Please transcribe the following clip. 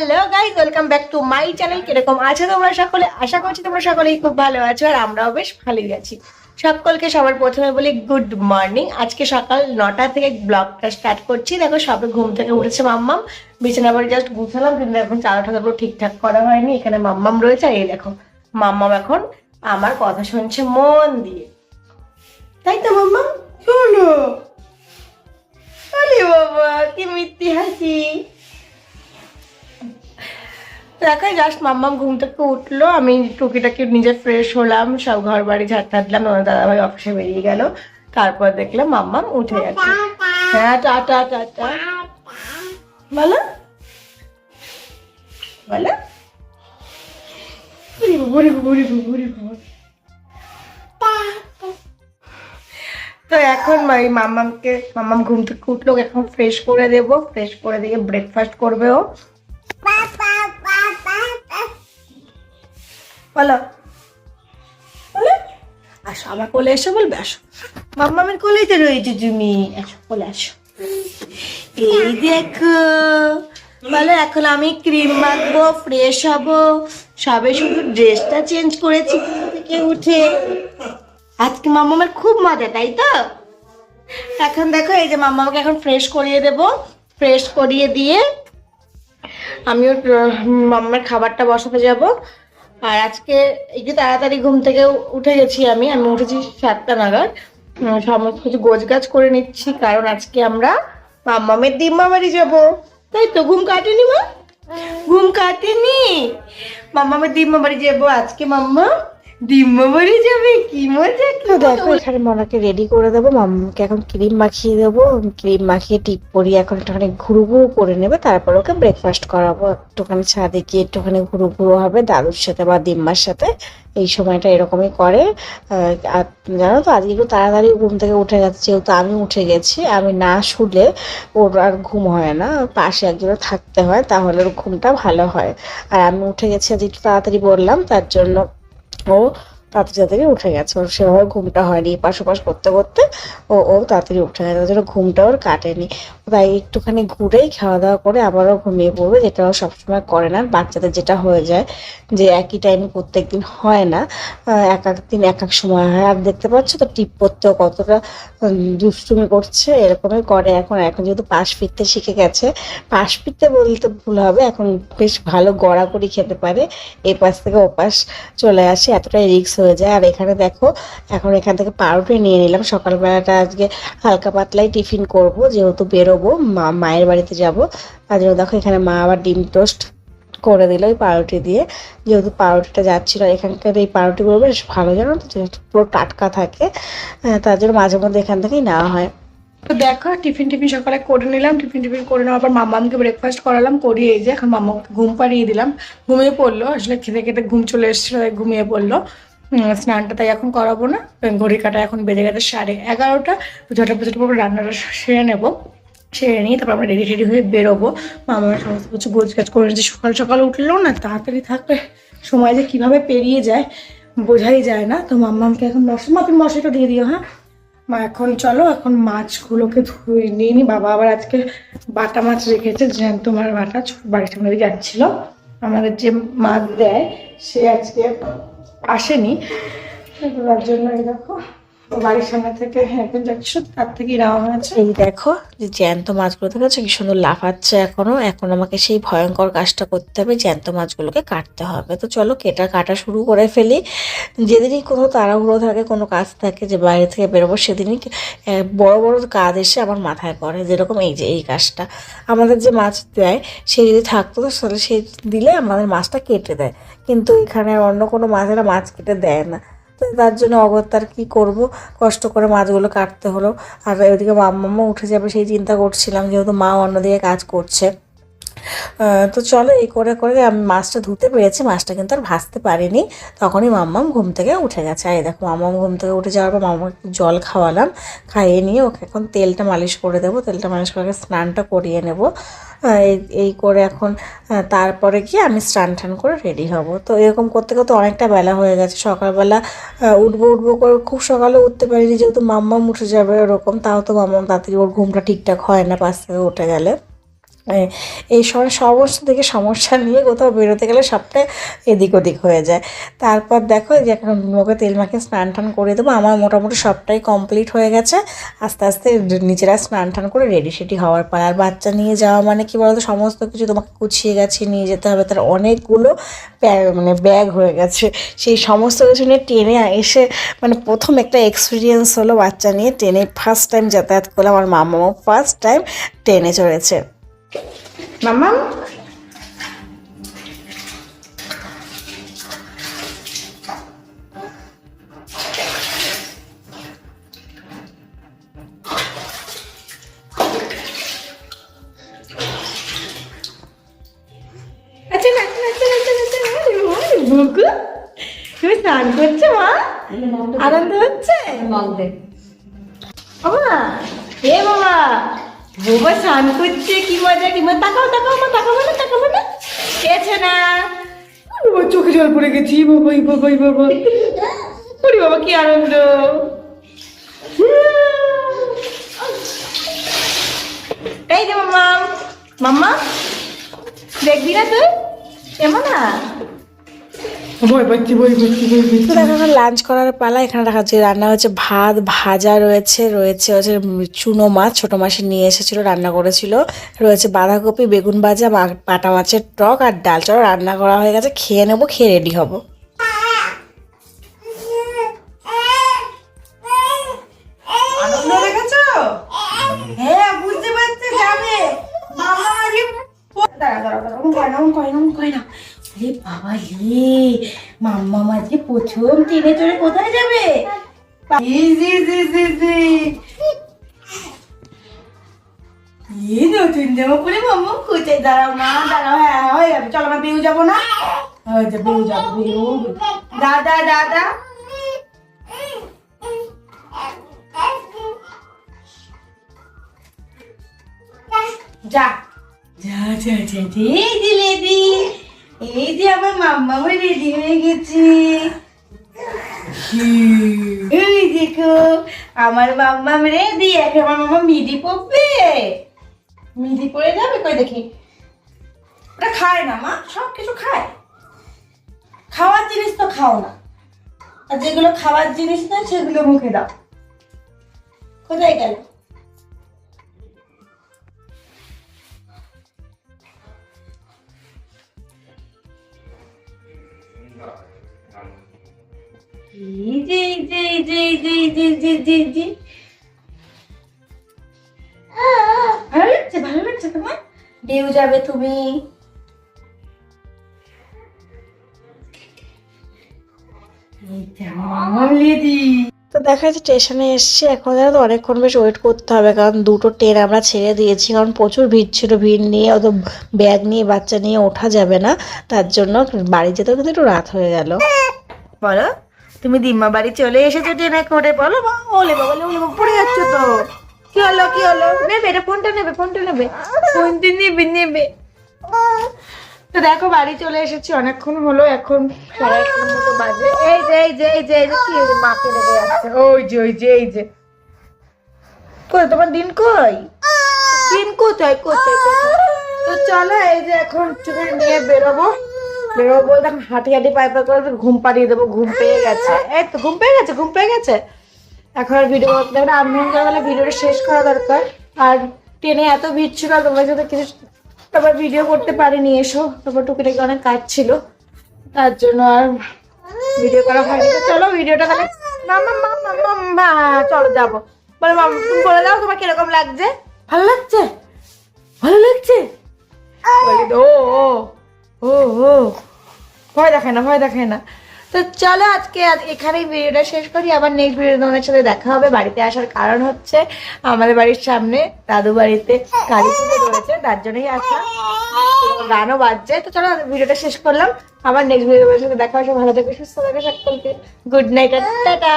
Hello guys welcome back to my channel কীরকম আছো তোমরা সকলে? আশা করছি তোমরা সকলেই খুব ভালো আছো আর আমরাও বেশ ভালোই আছি। সকলকে সবার প্রথমে বলি গুড মর্নিং আজকে সকাল নটা থেকে ব্লগটা স্টার্ট করছি। দেখো সবে ঘুম থেকে উঠেছে মাম্মাম। বিছানা বাড়ি জাস্ট গুছালাম, কিন্তু এখন চালা ঠাকুর ঠিকঠাক করা হয়নি। এখানে মাম্মাম রয়েছে। আর এই দেখো, মাম্মাম এখন আমার কথা শুনছে মন দিয়ে। তাই তো মাম্মাম? শোনো। বাবা, কি মিথ্যে হাসি। দেখো জাস্ট মাম্মাম ঘুম থেকে উঠল, আমি টুকিটাকি নিজে ফ্রেশ হলাম, সব ঘর বাড়ি ঝাড়টা দিলাম তোমার দাদাভাই অফিসে বেরিয়ে গেল। তারপর দেখলাম মাম্মাম উঠে গেছে। হ্যাঁ টাটা টাটা বলো। বলো। তো এখন ওই মাম্মামকে, মাম্মাম ঘুম থেকে উঠল এখন ফ্রেশ করে দেবো ফ্রেশ করে দিয়ে ব্রেকফাস্ট করবে ও। বলো আসো, আমার কোলে এসো, বলবে, আসো। মাম্মামের কোলেই তো রয়েছে তুমি। আসো, কোলে আসো। এই দেখো, বলো, এখন আমি ক্রিম মাখবো ফ্রেশ হব। সবে শুধু ড্রেসটা চেঞ্জ করেছি থেকে উঠে। আজকে মাম্মামের খুব মজা, তাই তো? এখন দেখো, এই যে মাম্মাকে এখন ফ্রেশ করিয়ে দেব। ফ্রেশ করিয়ে দিয়ে আমিও মাম্মার খাবারটা বসাতে যাব। আর আজকে একটু তাড়াতাড়ি ঘুম থেকে উঠে গেছি আমি। আমি উঠেছি সাতটা নাগাদ। সমস্ত কিছু গোছ গাছ করে নিচ্ছি কারণ আজকে আমরা মামামের দিম্মা বাড়ি যাব। তাই তো ঘুম কাটেনি মা? ঘুম কাটেনি? মাম্মামের দিম্মা বাড়ি যাব আজকে মাম্মা। যাবে কি মজা তো দেখো এখানে মনাকে রেডি করে দেবো এখন ক্রিম মাখিয়ে দেবো ক্রিম মাখিয়ে টিপ পরিয়ে এখন একটুখানি ঘুরু ঘুরু করে নেবে তারপর ওকে ব্রেকফাস্ট করাবো। একটুখানি ছাদে গিয়ে একটুখানি ঘুরু ঘুরু হবে দাদুর সাথে বা দিম্মার সাথে এই সময়টা এরকমই করে। আর জানো তো আজকে একটু তাড়াতাড়ি ঘুম থেকে উঠে গেছে যেহেতু আমি উঠে গেছি আমি না শুলে ওর আর ঘুম হয় না পাশে একজনের থাকতে হয় তাহলে ওর ঘুমটা ভালো হয়। আর আমি উঠে গেছি আজ একটু তাড়াতাড়ি বললাম তার জন্য ও তাড়াতাড়ি তাড়াতাড়ি উঠে গেছে। ওর সেভাবে ঘুমটা হয়নি। এপাশ করতে করতে ও ও তাড়াতাড়ি উঠে গেছে। ওর ঘুমটা ওর কাটেনি। তাই একটুখানি ঘুরেই খাওয়া দাওয়া করে আবারও ঘুমিয়ে পড়বে, যেটা ও সবসময় করে না। বাচ্চাদের যেটা হয়ে যায় যে একই টাইমে প্রত্যেক দিন হয় না এক এক দিন এক এক সময় হয়। আর দেখতে পাচ্ছ তো টিপ পড়তেও কতটা দুষ্টুমি করছে, এরকমই করে এখন। এখন যেহেতু পাশ ফিরতে শিখে গেছে, পাশ ফিরতে বলতে ভুল হবে। এখন বেশ ভালো গড়াগড়ি খেতে পারে, এ পাশ থেকে ও পাশ চলে আসে, এতটাই রিক্স হয়ে যায়। আর এখানে দেখো, এখন এখান থেকে পাউরুটি নিয়ে নিলাম। সকালবেলাটা আজকে হালকা পাতলাই টিফিন করব, যেহেতু বেরোবো মা, মায়ের বাড়িতে যাব। তার জন্য দেখো, এখানে মা আবার ডিম টোস্ট করে দিল ওই পাউরুটি দিয়ে। যেহেতু পাউরুটিটা যাচ্ছিল, এখানকার এই পাউরুটিগুলো বেশ ভালো, জানো তো? পুরো টাটকা থাকে তার জন্য মাঝে মধ্যে এখান থেকেই নেওয়া হয়। তো দেখো, টিফিন টিফিন সকালে করে নিলাম, টিফিন টিফিন করে নেওয়ার পর মাম্মামকে ব্রেকফাস্ট করালাম, করিয়ে যে এখন মাম্মাকে ঘুম পাড়িয়ে দিলাম। ঘুমিয়ে পড়ল, আসলে খেতে খেতে ঘুম চলে এসেছিল, তাই ঘুমিয়ে পড়ল। স্নানটা তাই এখন করাবো না ঘড়ি কাটা এখন বেজে গেছে সাড়ে এগারোটা ঝটাপট ঝটাপট রান্নাটা সেরে নেব। সেরে নিয়ে তারপর আমরা রেডি টেডি হয়ে বেরোবো। মামার সমস্ত কিছু গোছ গাছ করে যে সকাল সকাল উঠলেও না, তাড়াতাড়ি থাকলে সময় যে কীভাবে পেরিয়ে যায় বোঝাই যায় না। তো মাম্মামকে এখন মশলা মা, তুমি মশলাটা দিয়ে দিও হ্যাঁ? মা, এখন চলো, এখন মাছগুলোকে ধুয়ে নিয়ে নি। বাবা আবার আজকে বাটা মাছ রেখেছে, জ্যান্ত তোমার বাটা বাড়ির সামনে যাচ্ছিল। আমাদের যে মাছ দেয়, সে আজকে আসেনি। তার জন্য দেখো। বাড়ির থেকে এই দেখো, যে জ্যান্ত মাছগুলো দেখেছ কি সুন্দর লাফাচ্ছে এখনও। এখন আমাকে সেই ভয়ঙ্কর কাজটা করতে হবে, জ্যান্ত মাছগুলোকে কাটতে হবে। তো চলো, কেটা কাটা শুরু করে ফেলি। যেদিনই কোনো তাড়াহুড়ো থাকে, কোনো কাজ থাকে, যে বাইরে থেকে বেরোবো, সেদিনই বড় বড় কাজ এসে আমার মাথায় পড়ে, যেরকম এই যে, এই কাজটা। আমাদের যে মাছ দেয়, সে যদি থাকতো তাহলে সে দিলে আমাদের মাছটা কেটে দেয়। কিন্তু এখানে অন্য কোনো মাছেরা মাছ কেটে দেয় না। তার জন্য অগত্যার কি করব? কষ্ট করে মাছগুলো কাটতে হলো। আর ওইদিকে মাম্মা উঠে যাবে, সেই চিন্তা করছিলাম যেহেতু মা অন্যদিকে কাজ করছে। তো চলো এই করে করে আমি মাছটা ধুতে পেরেছি, মাছটা কিন্তু আর ভাসতে পারিনি। তখনই মাম্মাম ঘুম থেকে উঠে গেছে। আর দেখো, মাম্মাম ঘুম থেকে উঠে যাওয়ার পর একটু জল খাওয়ালাম, খাইয়ে নিয়ে ওকে এখন তেলটা মালিশ করে দেবো। তেলটা মালিশ করে স্নানটা করিয়ে নেব। এই করে এখন তারপরে গিয়ে আমি স্নান টান করে রেডি হব। তো এরকম করতে করতে অনেকটা বেলা হয়ে গেছে। সকালবেলা উঠবো উঠবো করে খুব সকালে উঠতে পারিনি, যেহেতু মাম্মাম উঠে যাবে ওরকম, তাও তো মাম্মাম তাড়াতাড়ি ওর ঘুমটা ঠিকঠাক হয় না পাশ থেকে উঠে গেলে। এই সময় সমস্ত থেকে সমস্যা নিয়ে কোথাও বেরোতে গেলে সবটাই এদিক ওদিক হয়ে যায়। তারপর দেখো যে এখন মুখে তেল মাখিয়ে স্নান টান করে দেবো, আমার মোটামুটি সবটাই কমপ্লিট হয়ে গেছে। আস্তে আস্তে নিজেরা স্নান টান করে রেডি সেডি হওয়ার পর, আর বাচ্চা নিয়ে যাওয়া মানে কি বলতো, সমস্ত কিছু তোমাকে গুছিয়ে গেছে নিয়ে যেতে হবে। তার অনেকগুলো মানে ব্যাগ হয়ে গেছে। সেই সমস্ত কিছু নিয়ে ট্রেনে এসে মানে প্রথম একটা এক্সপিরিয়েন্স হলো বাচ্চা নিয়ে ট্রেনে ফার্স্ট টাইম যাতায়াত করলাম। আমার মামাও ফার্স্ট টাইম ট্রেনে চড়েছে। Mamam. তুমি স্নান করছ মা আনন্দ হচ্ছে বাবা হে বাবা বাবা স্নান করছে কি মজা কি? তাকাও তাকাও মা তাকাবো না তাকাবো না গেছে না? বাবা চোখে জল পড়ে গেছি বাবা এই বাবা এই বাবা। ওরে বাবা কি আনন্দ। এই যে মাম্মা মাম্মা দেখবি না তুই? কেমন না? তো দেখো এখন লাঞ্চ করার পালা এখানে রাখা হচ্ছে রান্না হচ্ছে ভাত ভাজা রয়েছে রয়েছে হচ্ছে চুনো মাছ ছোটো মাসে নিয়ে এসেছিল রান্না করেছিল। রয়েছে বাঁধাকপি বেগুন ভাজা পাটা মাছের টক আর ডাল। চড়া রান্না করা হয়ে গেছে খেয়ে নেব খেয়ে রেডি হব। মাম্মা আজকে প্রথম ট্রেনে চড়ে কোথায় যাবে? নতুন জামা পরে মাম্মা কোথায়? দাঁড়াও না দাঁড়াও হ্যাঁ হয়ে যাবে। চলো, আমরা বেউ যাব না? বেউ যাব বেউ দাদা দাদা। যা। যা যা যা যা। এই যে আমার মাম্মা রেডি হয়ে গেছে। এই দেখো আমার মাম্মা রেডি এখন আমার মাম্মা মিডি পড়বে। মিডি পরে যাবে? কই দেখি। ওটা খায় না মা সব কিছু খায়। খাওয়ার জিনিস তো খাও না। আর যেগুলো খাওয়ার জিনিস না সেগুলো মুখে দাও। কোথায় গেল? ভালো লাগছে ভালো লাগছে তোমার ঢেউ যাবে তুমি দিদি তো দেখা যাচ্ছে স্টেশনে এসছে এখন যেন তো অনেকক্ষণ বেশ ওয়েট করতে হবে, কারণ দুটো ট্রেন আমরা ছেড়ে দিয়েছি, কারণ প্রচুর ভিড় ছিল, ভিড় নিয়ে অত ব্যাগ নিয়ে, বাচ্চা নিয়ে ওঠা যাবে না, তার জন্য বাড়ি যেতেও কিন্তু একটু রাত হয়ে গেল। বলো, তুমি দিম্মা বাড়ি চলে এসেছ ট্রেনে করে বলো ওলে বাবা, ওলে পড়ে যাচ্ছ তো। কি হলো কি হলো? নেবে, এটা ফোনটা নেবে ফোনটা নেবে। ফোনটা নেবে নেবে। তো দেখো, বাড়ি চলে এসেছি, অনেকক্ষণ হলো, এখন এই যে এই যে এই যে কি মাকে লেগে যাচ্ছে? ওই যে ওই যে, এই যে। কই, তোমার দিন কই? দিন কোথায় কোথায় চলো, এই যে এখন চুপে নিয়ে বেরোবো। বেরোবো বলতে এখন হাঁটি হাঁটি পায়ে পায়ে করে ঘুম পাড়িয়ে দেবো, ঘুম পেয়ে গেছে। এই তো, ঘুম পেয়ে গেছে, ঘুম পেয়ে গেছে। এখন আর ভিডিও করতে হবে না। আমি ভিডিওটা শেষ করা দরকার। আর ট্রেনে এত ভিড় ছিল তোমার সাথে কিছু তারপর ভিডিও করতে পারিনি এসো। তারপর টুকিটাকি অনেক কাজ ছিল। তার জন্য আর ভিডিও করা হয়নি। চলো ভিডিওটা তাহলে মামা মামা মামা চলো যাব। বলে মামা তুমি বলে দাও তোমার কীরকম লাগছে? ভালো লাগছে? ভালো লাগছে? বলে, ও ও ও ও। ভয় দেখে না ভয় দেখে না। তো চলো আজকে আজ এখানেই ভিডিওটা শেষ করি। আবার নেক্সট ভিডিও তোমাদের সাথে দেখা হবে। বাড়িতে আসার কারণ হচ্ছে আমাদের বাড়ির সামনে দাদু বাড়িতে কালী পুজো রয়েছে তার জন্যই আসা। গানও বাজছে। তো চলো ভিডিওটা শেষ করলাম। আবার নেক্সট ভিডিওর সাথে দেখা হবে। ভালো থেকে, সুস্থ থাকে সকলকে। Good night tata.